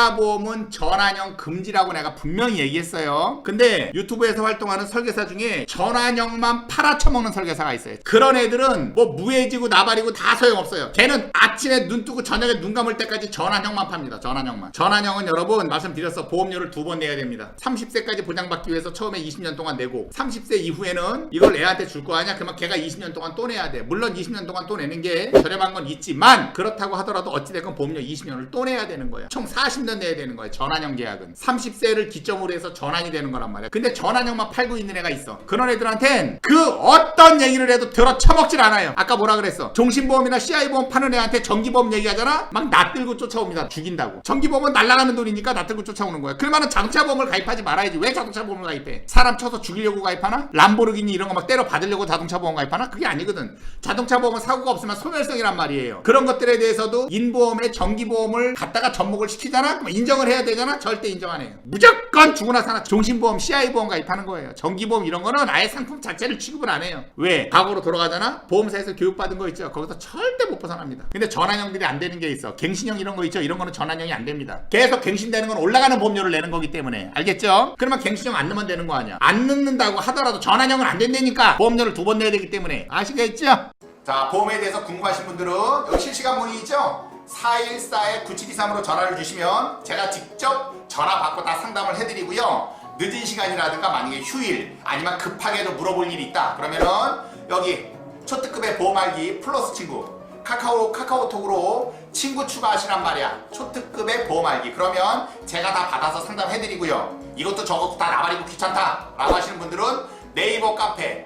태아보험은 전환형 금지라고 내가 분명히 얘기했어요. 근데 유튜브에서 활동하는 설계사 중에 전환형만 팔아쳐먹는 설계사가 있어요. 그런 애들은 뭐 무해지고 나발이고 다 소용없어요. 걔는 아침에 눈 뜨고 저녁에 눈 감을 때까지 전환형만 팝니다. 전환형만. 전환형은 여러분 말씀드렸어. 보험료를 두 번 내야 됩니다. 30세까지 보장받기 위해서 처음에 20년 동안 내고 30세 이후에는 이걸 애한테 줄 거 아니야? 그러면 걔가 20년 동안 또 내야 돼. 물론 20년 동안 또 내는 게 저렴한 건 있지만 그렇다고 하더라도 어찌됐건 보험료 20년을 또 내야 되는 거야. 총 40년 내야 되는 거야. 전환형 계약은. 30세를 기점으로 해서 전환이 되는 거란 말이야. 근데 전환형만 팔고 있는 애가 있어. 그런 애들한텐 그 어떤 얘기를 해도 들어 쳐먹질 않아요. 아까 뭐라 그랬어? 종신보험이나 CI보험 파는 애한테 정기보험 얘기하잖아? 막 낯들고 쫓아옵니다. 죽인다고. 정기보험은 날라가는 돈이니까 낯들고 쫓아오는 거야. 그러면은 자동차보험을 가입하지 말아야지. 왜 자동차보험을 가입해? 사람 쳐서 죽이려고 가입하나? 람보르기니 이런 거 막 때려 받으려고 자동차보험 가입하나? 그게 아니거든. 자동차보험은 사고가 없으면 소멸성이란 말이에요. 그런 것들에 대해서도 인보험에 정기보험을 갖다가 접목을 시키 잖아? 그럼 인정을 해야 되잖아? 절대 인정 안 해요. 무조건 죽으나 사나 종신보험, CI보험 가입하는 거예요. 정기보험 이런 거는 아예 상품 자체를 취급을 안 해요. 왜? 과거로 돌아가잖아? 보험사에서 교육받은 거 있죠? 거기서 절대 못 벗어납니다. 근데 전환형들이 안 되는 게 있어. 갱신형 이런 거 있죠? 이런 거는 전환형이 안 됩니다. 계속 갱신되는 건 올라가는 보험료를 내는 거기 때문에. 알겠죠? 그러면 갱신형 안 넣으면 되는 거 아니야. 안 넣는다고 하더라도 전환형은 안 된다니까. 보험료를 두 번 내야 되기 때문에. 아시겠죠? 자, 보험에 대해서 궁금하신 분들은 여기 실시간 문의 있죠? 414-9723으로 전화를 주시면 제가 직접 전화 받고 다 상담을 해드리고요. 늦은 시간이라든가 만약에 휴일 아니면 급하게도 물어볼 일이 있다. 그러면은 여기 초특급의 보험 알기 플러스 친구 카카오 카카오톡으로 친구 추가하시란 말이야. 초특급의 보험 알기. 그러면 제가 다 받아서 상담해드리고요. 이것도 저것도 다 나발이고 귀찮다 라고 하시는 분들은 네이버 카페